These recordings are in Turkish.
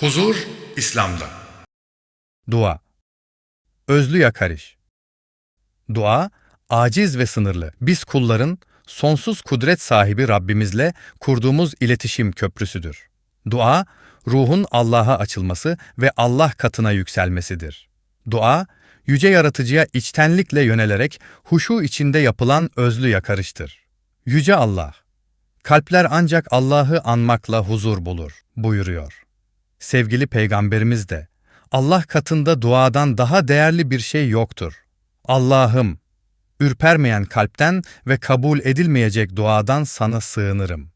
Huzur İslam'da. Dua. Özlü yakarış. Dua, aciz ve sınırlı. Biz kulların sonsuz kudret sahibi Rabbimizle kurduğumuz iletişim köprüsüdür. Dua, ruhun Allah'a açılması ve Allah katına yükselmesidir. Dua, yüce yaratıcıya içtenlikle yönelerek huşu içinde yapılan özlü yakarıştır. Yüce Allah, kalpler ancak Allah'ı anmakla huzur bulur buyuruyor. Sevgili peygamberimiz de, Allah katında duadan daha değerli bir şey yoktur. Allah'ım, ürpermeyen kalpten ve kabul edilmeyecek duadan sana sığınırım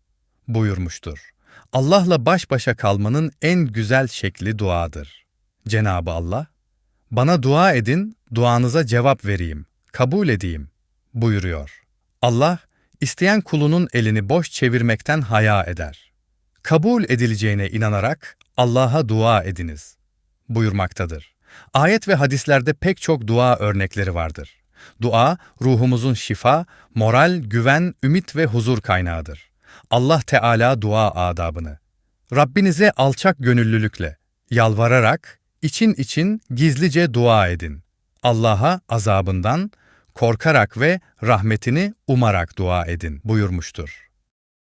buyurmuştur. Allah'la baş başa kalmanın en güzel şekli duadır. Cenabı Allah, bana dua edin, duanıza cevap vereyim, kabul edeyim buyuruyor. Allah, isteyen kulunun elini boş çevirmekten haya eder. Kabul edileceğine inanarak Allah'a dua ediniz buyurmaktadır. Ayet ve hadislerde pek çok dua örnekleri vardır. Dua, ruhumuzun şifa, moral, güven, ümit ve huzur kaynağıdır. Allah Teala dua adabını. Rabbinize alçak gönüllülükle, yalvararak, için için gizlice dua edin. Allah'a azabından, korkarak ve rahmetini umarak dua edin buyurmuştur.